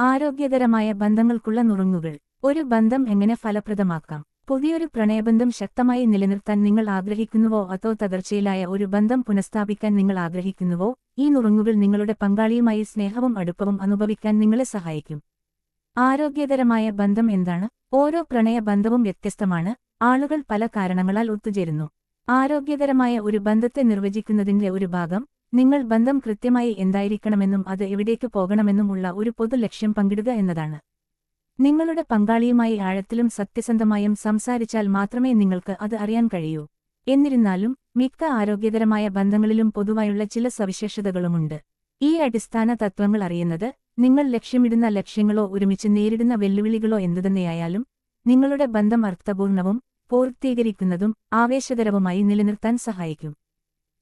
ആരോഗ്യകരമായ ബന്ധങ്ങൾക്കുള്ള നുറുങ്ങുകൾ. ഒരു ബന്ധം എങ്ങനെ ഫലപ്രദമാക്കാം? പുതിയൊരു പ്രണയബന്ധം ശക്തമായി നിലനിർത്താൻ നിങ്ങൾ ആഗ്രഹിക്കുന്നുവോ? അതോ തകർച്ചയിലായ ഒരു ബന്ധം പുനഃസ്ഥാപിക്കാൻ നിങ്ങൾ ആഗ്രഹിക്കുന്നുവോ? ഈ നുറുങ്ങുകൾ നിങ്ങളുടെ പങ്കാളിയുമായി സ്നേഹവും അടുപ്പവും അനുഭവിക്കാൻ നിങ്ങളെ സഹായിക്കും. ആരോഗ്യകരമായ ബന്ധം എന്താണ്? ഓരോ പ്രണയ ബന്ധവും വ്യത്യസ്തമാണ്. ആളുകൾ പല കാരണങ്ങളാൽ ഒത്തുചേരുന്നു. ആരോഗ്യകരമായ ഒരു ബന്ധത്തെ നിർവചിക്കുന്നതിന്റെ ഒരു ഭാഗം നിങ്ങൾ ബന്ധം കൃത്യമായി എന്തായിരിക്കണമെന്നും അത് എവിടേക്ക് പോകണമെന്നുമുള്ള ഒരു പൊതു ലക്ഷ്യം പങ്കിടുക എന്നതാണ്. നിങ്ങളുടെ പങ്കാളിയുമായി ആഴത്തിലും സത്യസന്ധമായും സംസാരിച്ചാൽ മാത്രമേ നിങ്ങൾക്ക് അത് അറിയാൻ കഴിയൂ. എന്നിരുന്നാലും മിക്ക ആരോഗ്യകരമായ ബന്ധങ്ങളിലും പൊതുവായുള്ള ചില സവിശേഷതകളുമുണ്ട്. ഈ അടിസ്ഥാന തത്വങ്ങൾ അറിയുന്നത് നിങ്ങൾ ലക്ഷ്യമിടുന്ന ലക്ഷ്യങ്ങളോ ഒരുമിച്ച് നേരിടുന്ന വെല്ലുവിളികളോ എന്തുതന്നെയായാലും നിങ്ങളുടെ ബന്ധം അർത്ഥപൂർണവും പൂർത്തീകരിക്കുന്നതും ആവേശകരവുമായി നിലനിർത്താൻ സഹായിക്കും.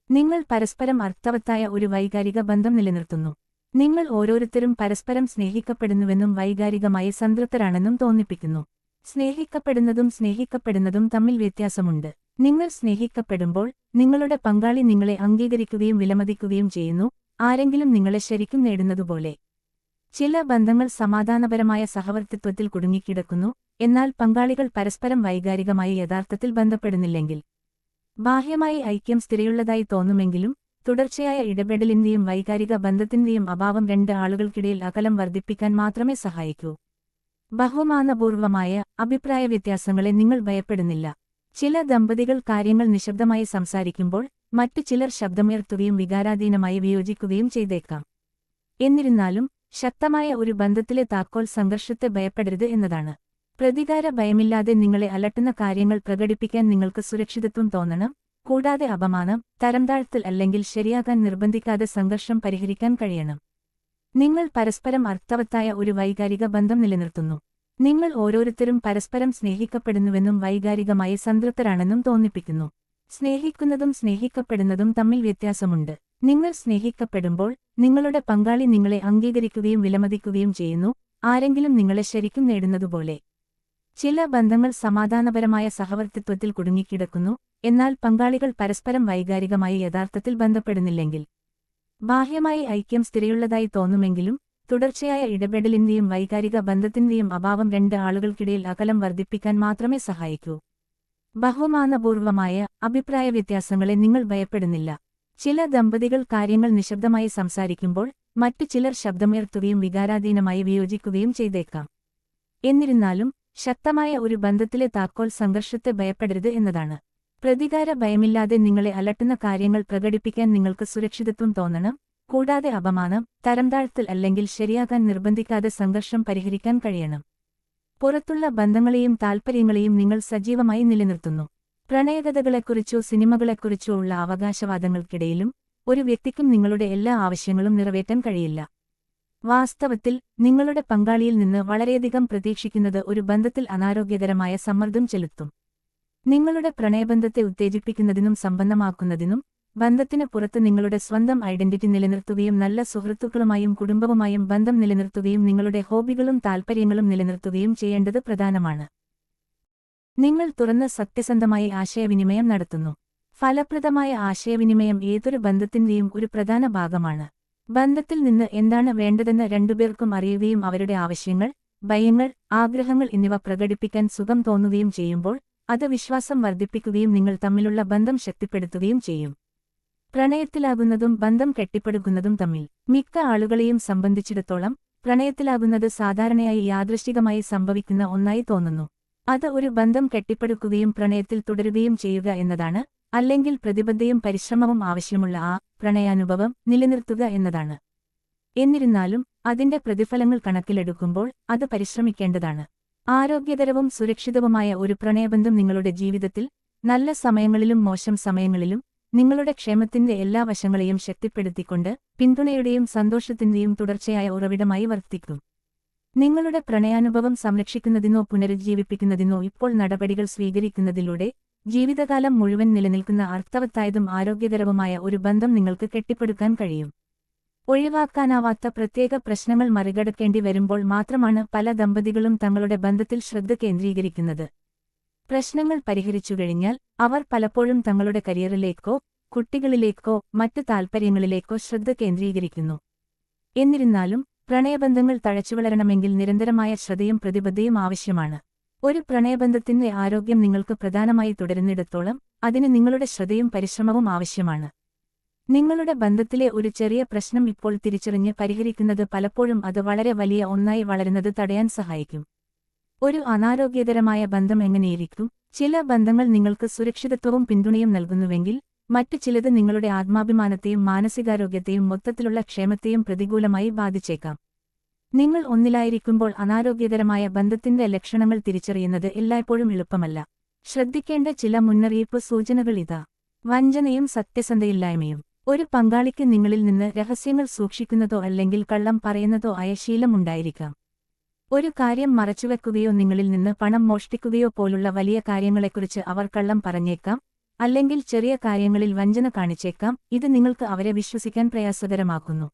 നിങ്ങൾ പരസ്പരം അർത്ഥവത്തായ ഒരു വൈകാരിക ബന്ധം നിലനിർത്തുന്നു. നിങ്ങൾ ഓരോരുത്തരും പരസ്പരം സ്നേഹിക്കപ്പെടുന്നുവെന്നും വൈകാരികമായി സംതൃപ്തരാണെന്നും തോന്നിപ്പിക്കുന്നു. സ്നേഹിക്കപ്പെടുന്നതും സ്നേഹിക്കപ്പെടുന്നതും തമ്മിൽ വ്യത്യാസമുണ്ട്. നിങ്ങൾ സ്നേഹിക്കപ്പെടുമ്പോൾ നിങ്ങളുടെ പങ്കാളി നിങ്ങളെ അംഗീകരിക്കുകയും വിലമതിക്കുകയും ചെയ്യുന്നു ആരെങ്കിലും നിങ്ങളെ ശരിക്കും നേടുന്നതുപോലെ. ചില ബന്ധങ്ങൾ സമാധാനപരമായ സഹവർത്തിത്വത്തിൽ കുടുങ്ങിക്കിടക്കുന്നു എന്നാൽ പങ്കാളികൾ പരസ്പരം വൈകാരികമായി യഥാർത്ഥത്തിൽ ബന്ധപ്പെടുന്നില്ലെങ്കിൽ. ബാഹ്യമായി ഐക്യം സ്ഥിരയുള്ളതായി തോന്നുമെങ്കിലും തുടർച്ചയായ ഇടപെടലിന്റെയും വൈകാരിക ബന്ധത്തിന്റെയും അഭാവം രണ്ട് ആളുകൾക്കിടയിൽ അകലം വർദ്ധിപ്പിക്കാൻ മാത്രമേ സഹായിക്കൂ. ബഹുമാനപൂർവമായ അഭിപ്രായ വ്യത്യാസങ്ങളെ നിങ്ങൾ ഭയപ്പെടുന്നില്ല. ചില ദമ്പതികൾ കാര്യങ്ങൾ നിശബ്ദമായി സംസാരിക്കുമ്പോൾ മറ്റു ചിലർ ശബ്ദമുയർത്തുകയും വികാരാധീനമായി വിയോജിക്കുകയും ചെയ്തേക്കാം. എന്നിരുന്നാലും ശക്തമായ ഒരു ബന്ധത്തിലെ താക്കോൽ സംഘർഷത്തെ ഭയപ്പെടരുത് എന്നതാണ്. പ്രതികാര ഭയമില്ലാതെ നിങ്ങളെ അലട്ടുന്ന കാര്യങ്ങൾ പ്രകടിപ്പിക്കാൻ നിങ്ങൾക്ക് സുരക്ഷിതത്വം തോന്നണം കൂടാതെ അപമാനം തരംതാഴ്ത്തൽ അല്ലെങ്കിൽ ശരിയാകാൻ നിർബന്ധിക്കാതെ സംഘർഷം പരിഹരിക്കാൻ കഴിയണം. നിങ്ങൾ പരസ്പരം അർത്ഥവത്തായ ഒരു വൈകാരിക ബന്ധം നിലനിർത്തുന്നു. നിങ്ങൾ ഓരോരുത്തരും പരസ്പരം സ്നേഹിക്കപ്പെടുന്നുവെന്നും വൈകാരികമായി സംതൃപ്തരാണെന്നും തോന്നിപ്പിക്കുന്നു. സ്നേഹിക്കുന്നതും സ്നേഹിക്കപ്പെടുന്നതും തമ്മിൽ വ്യത്യാസമുണ്ട്. നിങ്ങൾ സ്നേഹിക്കപ്പെടുമ്പോൾ നിങ്ങളുടെ പങ്കാളി നിങ്ങളെ അംഗീകരിക്കുകയും വിലമതിക്കുകയും ചെയ്യുന്നു ആരെങ്കിലും നിങ്ങളെ ശരിക്കും നേടുന്നതുപോലെ. ചില ബന്ധങ്ങൾ സമാധാനപരമായ സഹവർത്തിത്വത്തിൽ കുടുങ്ങിക്കിടക്കുന്നു എന്നാൽ പങ്കാളികൾ പരസ്പരം വൈകാരികമായി യഥാർത്ഥത്തിൽ ബന്ധപ്പെടുന്നില്ലെങ്കിൽ. ബാഹ്യമായി ഐക്യം സ്ഥിരയുള്ളതായി തോന്നുമെങ്കിലും തുടർച്ചയായ ഇടപെടലിന്റെയും വൈകാരിക ബന്ധത്തിന്റെയും അഭാവം രണ്ട് ആളുകൾക്കിടയിൽ അകലം വർദ്ധിപ്പിക്കാൻ മാത്രമേ സഹായിക്കൂ. ബഹുമാനപൂർവമായ അഭിപ്രായ വ്യത്യാസങ്ങളെ നിങ്ങൾ ഭയപ്പെടുന്നില്ല. ചില ദമ്പതികൾ കാര്യങ്ങൾ നിശബ്ദമായി സംസാരിക്കുമ്പോൾ മറ്റു ചിലർ ശബ്ദമുയർത്തുകയും വികാരാധീനമായി വിയോജിക്കുകയും ചെയ്തേക്കാം. എന്നിരുന്നാലും ശക്തമായ ഒരു ബന്ധത്തിലെ താക്കോൽ സംഘർഷത്തെ ഭയപ്പെടരുത് എന്നതാണ്. പ്രതികാര ഭയമില്ലാതെ നിങ്ങളെ അലട്ടുന്ന കാര്യങ്ങൾ പ്രകടിപ്പിക്കാൻ നിങ്ങൾക്ക് സുരക്ഷിതത്വം തോന്നണം. കൂടാതെ അപമാനം തരംതാഴ്ത്തൽ അല്ലെങ്കിൽ ശരിയാകാൻ നിർബന്ധിക്കാതെ സംഘർഷം പരിഹരിക്കാൻ കഴിയണം. പുറത്തുള്ള ബന്ധങ്ങളെയും താൽപ്പര്യങ്ങളെയും നിങ്ങൾ സജീവമായി നിലനിർത്തുന്നു. പ്രണയകഥകളെക്കുറിച്ചോ സിനിമകളെക്കുറിച്ചോ ഉള്ള അവകാശവാദങ്ങൾക്കിടയിലും ഒരു വ്യക്തിക്കും നിങ്ങളുടെ എല്ലാ ആവശ്യങ്ങളും നിറവേറ്റാൻ കഴിയില്ല. വാസ്തവത്തിൽ നിങ്ങളുടെ പങ്കാളിയിൽ നിന്ന് വളരെയധികം പ്രതീക്ഷിക്കുന്നത് ഒരു ബന്ധത്തിൽ അനാരോഗ്യകരമായ സമ്മർദ്ദം ചെലുത്തും. നിങ്ങളുടെ പ്രണയബന്ധത്തെ ഉത്തേജിപ്പിക്കുന്നതിനും സമ്പന്നമാക്കുന്നതിനും ബന്ധത്തിന് പുറത്ത് നിങ്ങളുടെ സ്വന്തം ഐഡന്റിറ്റി നിലനിർത്തുകയും നല്ല സുഹൃത്തുക്കളുമായും കുടുംബവുമായും ബന്ധം നിലനിർത്തുകയും നിങ്ങളുടെ ഹോബികളും താൽപ്പര്യങ്ങളും നിലനിർത്തുകയും ചെയ്യേണ്ടത് പ്രധാനമാണ്. നിങ്ങൾ തുറന്ന് സത്യസന്ധമായി ആശയവിനിമയം നടത്തുന്നു. ഫലപ്രദമായ ആശയവിനിമയം ഏതൊരു ബന്ധത്തിന്റെയും ഒരു പ്രധാന ഭാഗമാണ്. ബന്ധത്തിൽ നിന്ന് എന്താണ് വേണ്ടതെന്ന് രണ്ടുപേർക്കും അറിയുകയും അവരുടെ ആവശ്യങ്ങൾ ഭയങ്ങൾ ആഗ്രഹങ്ങൾ എന്നിവ പ്രകടിപ്പിക്കാൻ സുഖം തോന്നുകയും ചെയ്യുമ്പോൾ അത് വിശ്വാസം വർദ്ധിപ്പിക്കുകയും നിങ്ങൾ തമ്മിലുള്ള ബന്ധം ശക്തിപ്പെടുത്തുകയും ചെയ്യും. പ്രണയത്തിലാകുന്നതും ബന്ധം കെട്ടിപ്പടുക്കുന്നതും തമ്മിൽ മിക്ക ആളുകളെയും സംബന്ധിച്ചിടത്തോളം പ്രണയത്തിലാകുന്നത് സാധാരണയായി യാദൃശ്ചികമായി സംഭവിക്കുന്ന ഒന്നായി തോന്നുന്നു. അത് ഒരു ബന്ധം കെട്ടിപ്പടുക്കുകയും പ്രണയത്തിൽ തുടരുകയും ചെയ്യുക എന്നതാണ് അല്ലെങ്കിൽ പ്രതിബദ്ധയും പരിശ്രമവും ആവശ്യമുള്ള ആ പ്രണയാനുഭവം നിലനിർത്തുക എന്നതാണ്. എന്നിരുന്നാലും അതിന്റെ പ്രതിഫലങ്ങൾ കണക്കിലെടുക്കുമ്പോൾ അത് പരിശ്രമിക്കേണ്ടതാണ്. ആരോഗ്യകരവും സുരക്ഷിതവുമായ ഒരു പ്രണയബന്ധം നിങ്ങളുടെ ജീവിതത്തിൽ നല്ല സമയങ്ങളിലും മോശം സമയങ്ങളിലും നിങ്ങളുടെ ക്ഷേമത്തിന്റെ എല്ലാ വശങ്ങളെയും ശക്തിപ്പെടുത്തിക്കൊണ്ട് പിന്തുണയുടെയും സന്തോഷത്തിന്റെയും തുടർച്ചയായ ഉറവിടമായി വർത്തിക്കും. നിങ്ങളുടെ പ്രണയാനുഭവം സംരക്ഷിക്കുന്നതിനോ പുനരുജ്ജീവിപ്പിക്കുന്നതിനോ ഇപ്പോൾ നടപടികൾ സ്വീകരിക്കുന്നതിലൂടെ ജീവിതകാലം മുഴുവൻ നിലനിൽക്കുന്ന അർത്ഥവത്തായതും ആരോഗ്യകരവുമായ ഒരു ബന്ധം നിങ്ങൾക്ക് കെട്ടിപ്പടുക്കാൻ കഴിയും. ഒഴിവാക്കാനാവാത്ത പ്രത്യേക പ്രശ്നങ്ങൾ മറികടക്കേണ്ടി വരുമ്പോൾ മാത്രമാണ് പല ദമ്പതികളും തങ്ങളുടെ ബന്ധത്തിൽ ശ്രദ്ധ കേന്ദ്രീകരിക്കുന്നത്. പ്രശ്നങ്ങൾ പരിഹരിച്ചു കഴിഞ്ഞാൽ അവർ പലപ്പോഴും തങ്ങളുടെ കരിയറിലേക്കോ കുട്ടികളിലേക്കോ മറ്റു താൽപ്പര്യങ്ങളിലേക്കോ ശ്രദ്ധ കേന്ദ്രീകരിക്കുന്നു. എന്നിരുന്നാലും പ്രണയബന്ധങ്ങൾ തഴച്ചുവളരണമെങ്കിൽ നിരന്തരമായ ശ്രദ്ധയും പ്രതിബദ്ധയും ആവശ്യമാണ്. ഒരു പ്രണയബന്ധത്തിന്റെ ആരോഗ്യം നിങ്ങൾക്ക് പ്രധാനമായി തുടരുന്നിടത്തോളം അതിന് നിങ്ങളുടെ ശ്രദ്ധയും പരിശ്രമവും ആവശ്യമാണ്. നിങ്ങളുടെ ബന്ധത്തിലെ ഒരു ചെറിയ പ്രശ്നം ഇപ്പോൾ തിരിച്ചറിഞ്ഞ് പരിഹരിക്കുന്നത് പലപ്പോഴും അത് വളരെ വലിയ ഒന്നായി വളരുന്നത് തടയാൻ സഹായിക്കും. ഒരു അനാരോഗ്യകരമായ ബന്ധം എങ്ങനെയിരിക്കും? ചില ബന്ധങ്ങൾ നിങ്ങൾക്ക് സുരക്ഷിതത്വവും പിന്തുണയും നൽകുന്നുവെങ്കിൽ മറ്റു ചിലത് നിങ്ങളുടെ ആത്മാഭിമാനത്തെയും മാനസികാരോഗ്യത്തെയും മൊത്തത്തിലുള്ള ക്ഷേമത്തെയും പ്രതികൂലമായി ബാധിച്ചേക്കാം. നിങ്ങൾ ഒന്നിലായിരിക്കുമ്പോൾ അനാരോഗ്യകരമായ ബന്ധത്തിന്റെ ലക്ഷണങ്ങൾ തിരിച്ചറിയുന്നത് എല്ലായ്പ്പോഴും എളുപ്പമല്ല. ശ്രദ്ധിക്കേണ്ട ചില മുന്നറിയിപ്പ് സൂചനകൾ ഇതാ. വഞ്ചനയും സത്യസന്ധയില്ലായ്മയും. ഒരു പങ്കാളിക്ക് നിങ്ങളിൽ നിന്ന് രഹസ്യങ്ങൾ സൂക്ഷിക്കുന്നതോ അല്ലെങ്കിൽ കള്ളം പറയുന്നതോ ആയ ശീലമുണ്ടായിരിക്കാം ഒരു കാര്യം മറച്ചുവെക്കുകയോ നിങ്ങളിൽ നിന്ന് പണം മോഷ്ടിക്കുകയോ പോലുള്ള വലിയ കാര്യങ്ങളെക്കുറിച്ച് അവർ കള്ളം പറഞ്ഞേക്കാം അല്ലെങ്കിൽ ചെറിയ കാര്യങ്ങളിൽ വഞ്ചന കാണിച്ചേക്കാം ഇത് നിങ്ങൾക്ക് അവരെ വിശ്വസിക്കാൻ പ്രയാസകരമാക്കുന്നു.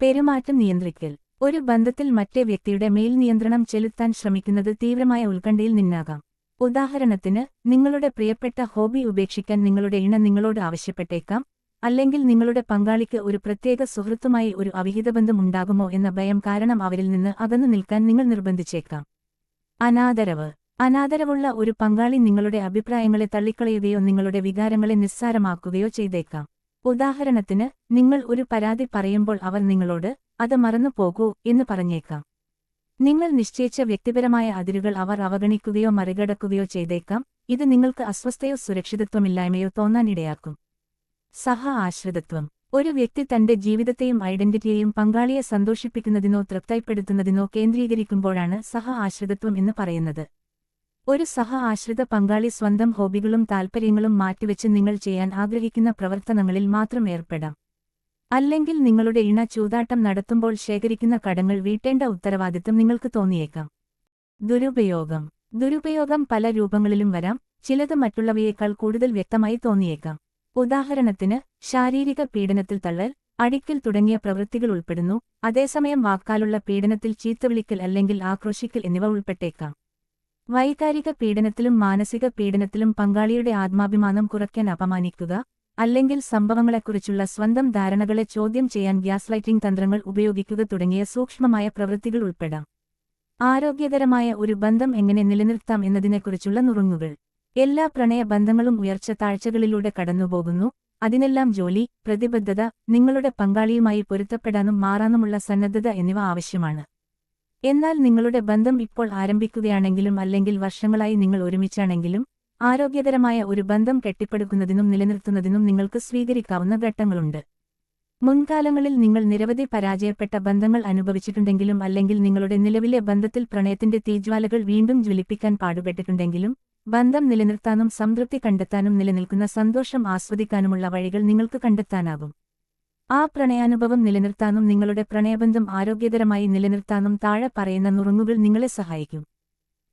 പെരുമാറ്റം നിയന്ത്രിക്കൽ. ഒരു ബന്ധത്തിൽ മറ്റേ വ്യക്തിയുടെ മേൽ നിയന്ത്രണം ചെലുത്താൻ ശ്രമിക്കുന്നത് തീവ്രമായ ഉത്കണ്ഠയിൽ നിന്നാകാം. ഉദാഹരണത്തിന് നിങ്ങളുടെ പ്രിയപ്പെട്ട ഹോബി ഉപേക്ഷിക്കാൻ നിങ്ങളുടെ ഇണ നിങ്ങളോട് ആവശ്യപ്പെട്ടേക്കാം അല്ലെങ്കിൽ നിങ്ങളുടെ പങ്കാളിക്ക് ഒരു പ്രത്യേക സുഹൃത്തുമായി ഒരു അവിഹിതബന്ധം ഉണ്ടാകുമോ എന്ന ഭയം കാരണം അവരിൽ നിന്ന് അകന്നു നിൽക്കാൻ നിങ്ങൾ നിർബന്ധിച്ചേക്കാം. അനാദരവ്. അനാദരവുള്ള ഒരു പങ്കാളി നിങ്ങളുടെ അഭിപ്രായങ്ങളെ തള്ളിക്കളയുകയോ നിങ്ങളുടെ വികാരങ്ങളെ നിസ്സാരമാക്കുകയോ ചെയ്തേക്കാം. ഉദാഹരണത്തിന് നിങ്ങൾ ഒരു പരാതി പറയുമ്പോൾ അവർ നിങ്ങളോട് അത് മറന്നു പോകൂ എന്ന് പറഞ്ഞേക്കാം. നിങ്ങൾ നിശ്ചയിച്ച വ്യക്തിപരമായ അതിരുകൾ അവർ അവഗണിക്കുകയോ മറികടക്കുകയോ ചെയ്തേക്കാം. ഇത് നിങ്ങൾക്ക് അസ്വസ്ഥയോ സുരക്ഷിതത്വമില്ലായ്മയോ തോന്നാനിടയാക്കും. സഹ ആശ്രിതത്വം. ഒരു വ്യക്തി തന്റെ ജീവിതത്തെയും ഐഡന്റിറ്റിയെയും പങ്കാളിയെ സന്തോഷിപ്പിക്കുന്നതിനോ തൃപ്തിപ്പെടുത്തുന്നതിനോ കേന്ദ്രീകരിക്കുമ്പോഴാണ് സഹ ആശ്രിതത്വം എന്ന് പറയുന്നത്. ഒരു സഹ ആശ്രിത പങ്കാളി സ്വന്തം ഹോബികളും താൽപ്പര്യങ്ങളും മാറ്റിവെച്ച് നിങ്ങൾ ചെയ്യാൻ ആഗ്രഹിക്കുന്ന പ്രവർത്തനങ്ങളിൽ മാത്രം ഏർപ്പെടാം. അല്ലെങ്കിൽ നിങ്ങളുടെ ഇണ ചൂതാട്ടം നടത്തുമ്പോൾ ശേഖരിക്കുന്ന കടങ്ങൾ വീട്ടേണ്ട ഉത്തരവാദിത്തം നിങ്ങൾക്ക് തോന്നിയേക്കാം. ദുരുപയോഗം. ദുരുപയോഗം പല രൂപങ്ങളിലും വരാം ചിലത് മറ്റുള്ളവയേക്കാൾ കൂടുതൽ വ്യക്തമായി തോന്നിയേക്കാം. ഉദാഹരണത്തിന് ശാരീരിക പീഡനത്തിൽ തള്ളൽ അടിക്കൽ തുടങ്ങിയ പ്രവൃത്തികൾ ഉൾപ്പെടുന്നു അതേസമയം വാക്കാലുള്ള പീഡനത്തിൽ ചീത്തവിളിക്കൽ അല്ലെങ്കിൽ ആക്രോശിക്കൽ എന്നിവ ഉൾപ്പെട്ടേക്കാം. വൈകാരിക പീഡനത്തിലും മാനസിക പീഡനത്തിലും പങ്കാളിയുടെ ആത്മാഭിമാനം കുറയ്ക്കാൻ അപമാനിക്കുക അല്ലെങ്കിൽ സംഭവങ്ങളെക്കുറിച്ചുള്ള സ്വന്തം ധാരണകളെ ചോദ്യം ചെയ്യാൻ ഗ്യാസ് ലൈറ്റിംഗ് തന്ത്രങ്ങൾ ഉപയോഗിക്കുക തുടങ്ങിയ സൂക്ഷ്മമായ പ്രവൃത്തികൾ ഉൾപ്പെടാം. ആരോഗ്യകരമായ ഒരു ബന്ധം എങ്ങനെ നിലനിർത്താം എന്നതിനെക്കുറിച്ചുള്ള നുറുങ്ങുകൾ. എല്ലാ പ്രണയ ബന്ധങ്ങളും ഉയർച്ച താഴ്ചകളിലൂടെ കടന്നുപോകുന്നു. അതിനെല്ലാം ജോലി പ്രതിബദ്ധത നിങ്ങളുടെ പങ്കാളിയുമായി പൊരുത്തപ്പെടാനും മാറാനുമുള്ള സന്നദ്ധത എന്നിവ ആവശ്യമാണ്. എന്നാൽ നിങ്ങളുടെ ബന്ധം ഇപ്പോൾ ആരംഭിക്കുകയാണെങ്കിലും അല്ലെങ്കിൽ വർഷങ്ങളായി നിങ്ങൾ ഒരുമിച്ചാണെങ്കിലും ആരോഗ്യകരമായ ഒരു ബന്ധം കെട്ടിപ്പടുക്കുന്നതിനും നിലനിർത്തുന്നതിനും നിങ്ങൾക്ക് സ്വീകരിക്കാവുന്ന ഘട്ടങ്ങളുണ്ട്. മുൻകാലങ്ങളിൽ നിങ്ങൾ നിരവധി പരാജയപ്പെട്ട ബന്ധങ്ങൾ അനുഭവിച്ചിട്ടുണ്ടെങ്കിലും അല്ലെങ്കിൽ നിങ്ങളുടെ നിലവിലെ ബന്ധത്തിൽ പ്രണയത്തിന്റെ തീജ്വാലകൾ വീണ്ടും ജ്വലിപ്പിക്കാൻ പാടുപെട്ടിട്ടുണ്ടെങ്കിലും ബന്ധം നിലനിർത്താനും സംതൃപ്തി കണ്ടെത്താനും നിലനിൽക്കുന്ന സന്തോഷം ആസ്വദിക്കാനുമുള്ള വഴികൾ നിങ്ങൾക്ക് കണ്ടെത്താനാകും. ആ പ്രണയാനുഭവം നിലനിർത്താനും നിങ്ങളുടെ പ്രണയബന്ധം ആരോഗ്യകരമായി നിലനിർത്താനും താഴെ പറയുന്ന നുറുങ്ങുകൾ നിങ്ങളെ സഹായിക്കും.